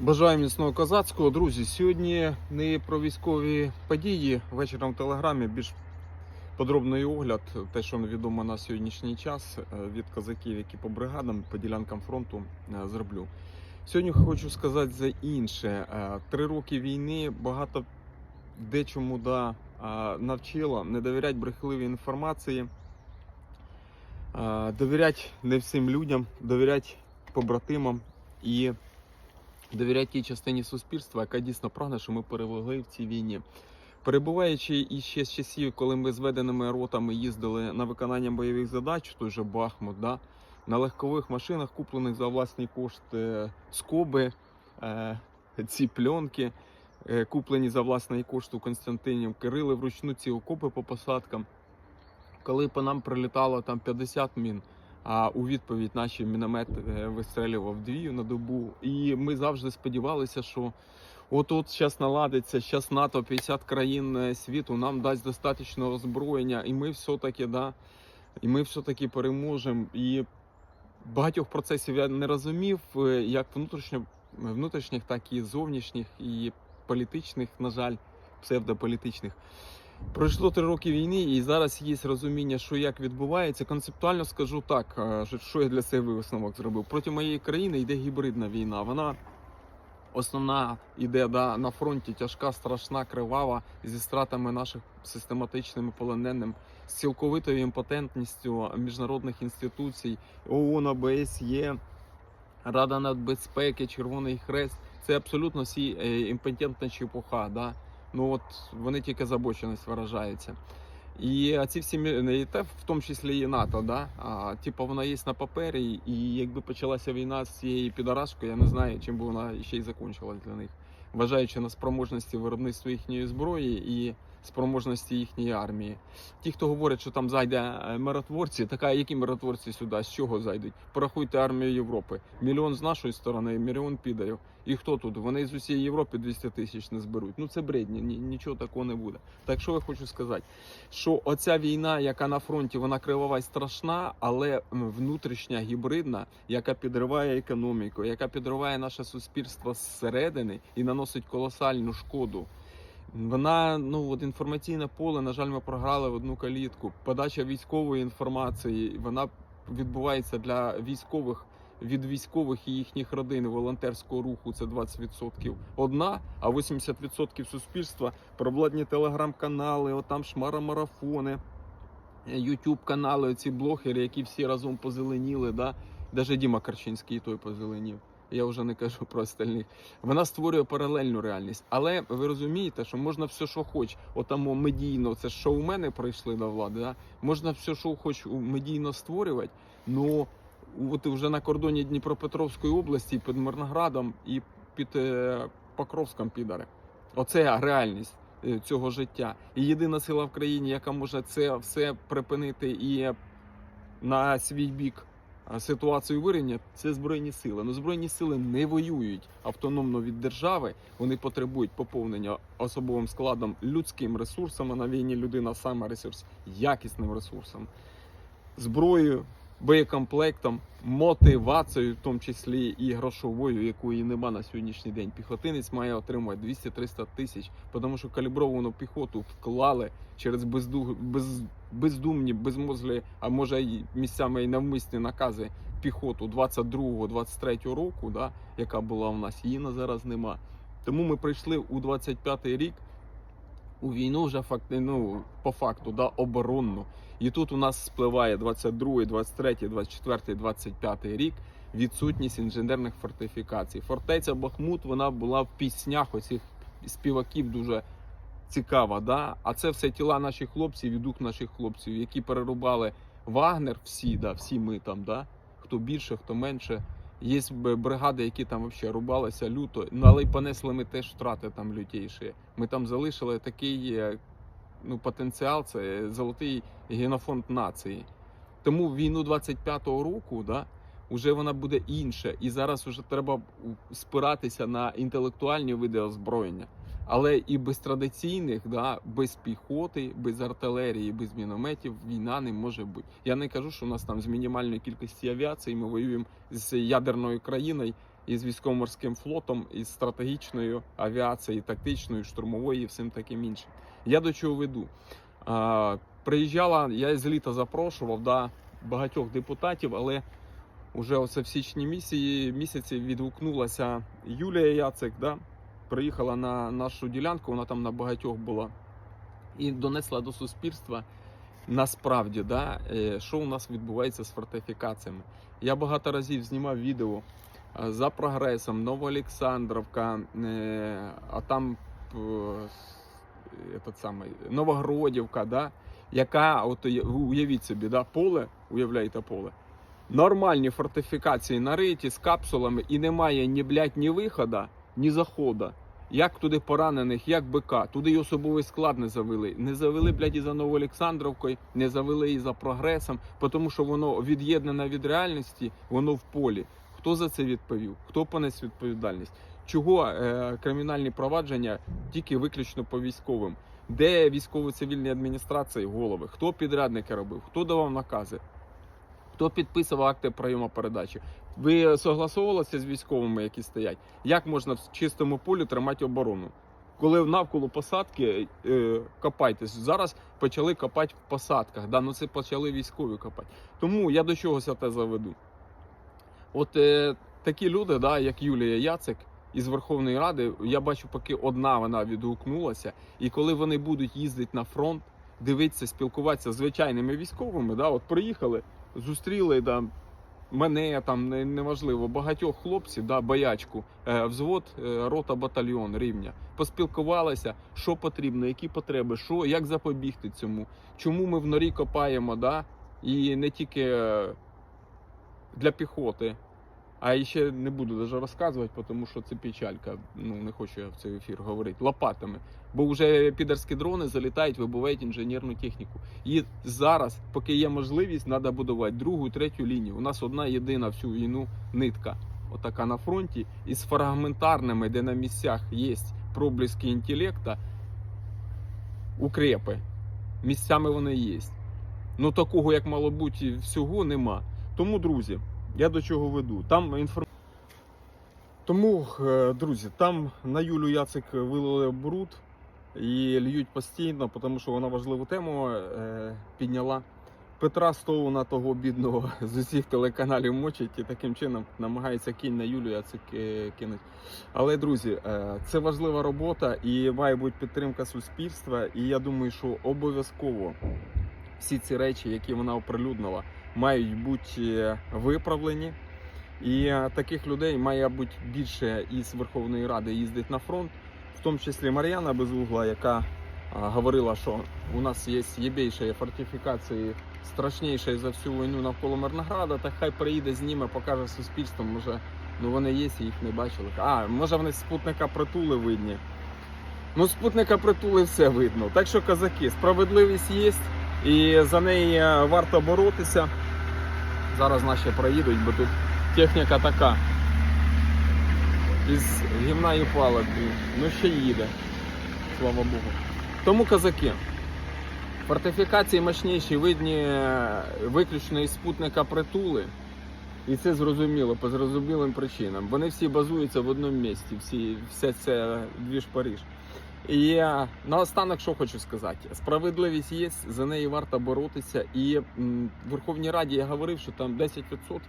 Бажаю міцного козацького. Друзі, сьогодні не про військові події. Вечором в телеграмі більш подробний огляд, те, що відомо на сьогоднішній час е, від козаків, які по бригадам, по ділянкам фронту е, зроблю. Сьогодні хочу сказати за інше. Е, Три роки війни багато дечому да, навчило не довіряти брехливій інформації, довіряти не всім людям, довіряти побратимам і довіряти тій частині суспільства, яка дійсно прагне, що ми перемогли в цій війні. Перебуваючи іще з часів, коли ми з веденими ротами їздили на виконання бойових задач, той же Бахмут, да, на легкових машинах, куплених за власні кошти скоби, е, ці пленки, е, куплені за власний кошт у Константинів, Кирили вручну ці окопи по посадкам. Коли по нам прилітало там 50 мін, а у відповідь наші міномет е, вистрелював дві на добу. І ми завжди сподівалися, що от от зараз наладиться, зараз НАТО 50 країн е, світу нам дасть достатньо озброєння, і ми все-таки, да, і ми все-таки переможемо. І багатьох процесів я не розумів, е, як внутрішньо, внутрішніх, так і зовнішніх, і політичних, на жаль, псевдополітичних. Пройшло три роки війни, і зараз є розуміння, що як відбувається. Концептуально скажу так, е, що- я для себе висновок зробив. Проти моєї країни йде гібридна війна. Вона основна іде да, на фронті тяжка, страшна, кривава зі стратами наших систематичними полоненим, з цілковитою імпотентністю міжнародних інституцій, ООН, ОБСЄ, Рада нацбезпеки, Червоний Хрест. Це абсолютно всі е, імпотентна чепуха. Да? Ну от вони тільки забоченість виражаються. І ці всі і те, в тому числі і НАТО, да? а, типу вона є на папері, і якби почалася війна з цією підарашкою, я не знаю, чим би вона ще й закінчилась для них, вважаючи на спроможності виробництва їхньої зброї і спроможності їхньої армії. Ті, хто говорять, що там зайде е, миротворці, така які миротворці сюди, з чого зайдуть? Порахуйте армію Європи. Мільйон з нашої сторони, мільйон підарів. І хто тут? Вони з усієї Європи 200 тисяч не зберуть. Ну це бредні, ні- нічого такого не буде. Так що я хочу сказати, що оця війна, яка на фронті, вона кривава й страшна, але внутрішня гібридна, яка підриває економіку, яка підриває наше суспільство зсередини і наносить колосальну шкоду. Вона ну от інформаційне поле. На жаль, ми програли в одну калітку. Подача військової інформації вона відбувається для військових від військових і їхніх родин волонтерського руху. Це 20% одна, а 80% суспільства проблатні телеграм-канали, отам шмара-марафони, ютуб канали, ці блогери, які всі разом позеленіли. Да? Даже Діма Карчинський той позеленів. Я вже не кажу про остальних. Вона створює паралельну реальність. Але ви розумієте, що можна все, що хоч, отамо медійно, це ж шоумени прийшли до влади. Да? Можна все, що хоч медійно створювати, але от вже на кордоні Дніпропетровської області під Мирноградом і під е, Покровськом підари. Оце реальність е, цього життя. І єдина сила в країні, яка може це все припинити і на свій бік ситуацію вирівняти, це збройні сили. Ну збройні сили не воюють автономно від держави. Вони потребують поповнення особовим складом людським ресурсом. А на війні людина саме ресурс, якісним ресурсом, зброєю, боєкомплектом, мотивацією, в тому числі і грошовою, якої нема на сьогоднішній день. Піхотинець має отримувати 200-300 тисяч, тому що калібровану піхоту вклали через безду... без... бездумні, безмозлі, а може й місцями і навмисні накази піхоту 22-23 року, да, яка була у нас, її на зараз нема. Тому ми прийшли у 25-й рік у війну вже факт, ну, по факту, да, оборонну. І тут у нас спливає 22, 23, 24, 25 рік відсутність інженерних фортифікацій. Фортеця Бахмут вона була в піснях оцих співаків дуже цікава. Да? А це все тіла наших хлопців і дух наших хлопців, які перерубали Вагнер, всі, да, всі ми там, да? хто більше, хто менше. Є бригади, які там взагалі рубалися люто, ну але й понесли ми теж втрати там лютіші. Ми там залишили такий е, ну, потенціал, це золотий генофонд нації. Тому війну 25-го року, да, вже вона буде інша. І зараз вже треба спиратися на інтелектуальні види озброєння. Але і без традиційних, да, без піхоти, без артилерії, без мінометів війна не може бути. Я не кажу, що у нас там з мінімальної кількості авіації ми воюємо з ядерною країною, із військово-морським флотом, із стратегічною авіацією, тактичною, штурмовою і всім таким іншим. Я до чого веду? А, приїжджала, я з літа запрошував да, багатьох депутатів, але вже оце в січні місяці, місяці відгукнулася Юлія Яцик, да, приїхала на нашу ділянку, вона там на багатьох була, і донесла до суспільства насправді, да, е, що у нас відбувається з фортифікаціями. Я багато разів знімав відео е, за прогресом, Новоолександровка, е, а там этот самий, Новогродівка, да, яка, от уявіть собі, да, поле, уявляєте поле. Нормальні фортифікації нариті з капсулами і немає ні блядь, ні виходу, ні заходу. Як туди поранених, як БК, туди й особовий склад не завели. Не завели, блядь, і за Новоолександровкою, не завели і за прогресом, тому що воно від'єднане від реальності, воно в полі. Хто за це відповів? Хто понес відповідальність? Чого е, кримінальні провадження тільки виключно по військовим? Де військово-цивільні адміністрації голови? Хто підрядники робив? Хто давав накази? Хто підписував акти прийому передачі? Ви согласовувалися з військовими, які стоять? Як можна в чистому полі тримати оборону? Коли навколо посадки е, копайтесь. Зараз почали копати в посадках. Да? Ну це почали військові копати. Тому я до чого те заведу. От е, такі люди, да, як Юлія Яцик із Верховної Ради, я бачу, поки одна вона відгукнулася, і коли вони будуть їздити на фронт, дивитися, спілкуватися з звичайними військовими, да, от приїхали, зустріли там. Мене там неважливо, багатьох хлопців, да, боячку, е, взвод, е, рота, батальйон рівня. Поспілкувалися, що потрібно, які потреби, що, як запобігти цьому, чому ми в норі копаємо, да, і не тільки е, для піхоти. А ще не буду даже розказувати, тому що це печалька. Ну не хочу я в цей ефір говорити. Лопатами. Бо вже підерські дрони залітають, вибивають інженерну техніку. І зараз, поки є можливість, треба будувати другу, третю лінію. У нас одна єдина всю війну нитка. Отака на фронті, із фрагментарними, де на місцях є проблиски інтелекта, укрепи. Місцями вони є. Ну такого, як мало бути, всього нема. Тому, друзі, я до чого веду. Там інформ... Тому, е, друзі, там на Юлю Яцик вилили бруд і льють постійно, тому що вона важливу тему е, підняла. Петра Стоуна, того бідного з усіх телеканалів мочить і таким чином намагається кінь на Юлю Яцик е, кинуть. Але, друзі, це важлива робота і має бути підтримка суспільства. І я думаю, що обов'язково всі ці речі, які вона оприлюднила, мають бути е, виправлені. І е, таких людей має бути більше із Верховної Ради їздить на фронт, в тому числі Мар'яна Безугла, яка говорила, що у нас є єбейші фортифікації, страшніші за всю війну навколо Мирнограда, так хай приїде, зніме, покаже суспільству, може, ну вони є, їх не бачили. А, може вони спутника притули видні. Ну, спутника притули все видно. Так що, козаки, справедливість є, і за неї е, варто боротися. Зараз наші проїдуть, бо тут техніка така. Із гімна і палок. Ну ще їде. Слава Богу. Тому козаки. Фортифікації мощніші, видні е, виключно із спутника притули. І це зрозуміло по зрозумілим причинам. Вони всі базуються в одному місці, всі, все це двіж Париж. І наостанок, що хочу сказати, справедливість є, за неї варто боротися. І в Верховній Раді я говорив, що там 10%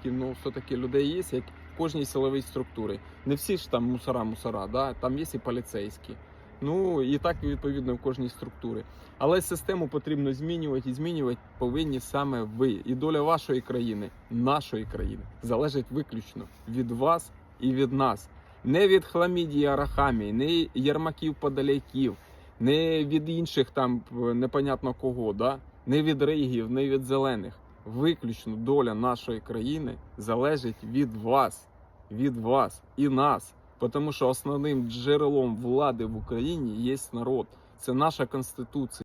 ну, все-таки людей є, як в кожній силовій структурі. Не всі ж там мусора-мусора, да? там є і поліцейські. Ну і так відповідно в кожній структурі. Але систему потрібно змінювати і змінювати повинні саме ви. І доля вашої країни, нашої країни, залежить виключно від вас і від нас. Не від хламідії арахамії, не Єрмаків подаляків, не від інших там е, непонятно кого, да? не від рейгів, не від зелених. Виключно доля нашої країни залежить від вас, від вас і нас. Тому що основним джерелом влади в Україні є народ. Це наша конституція.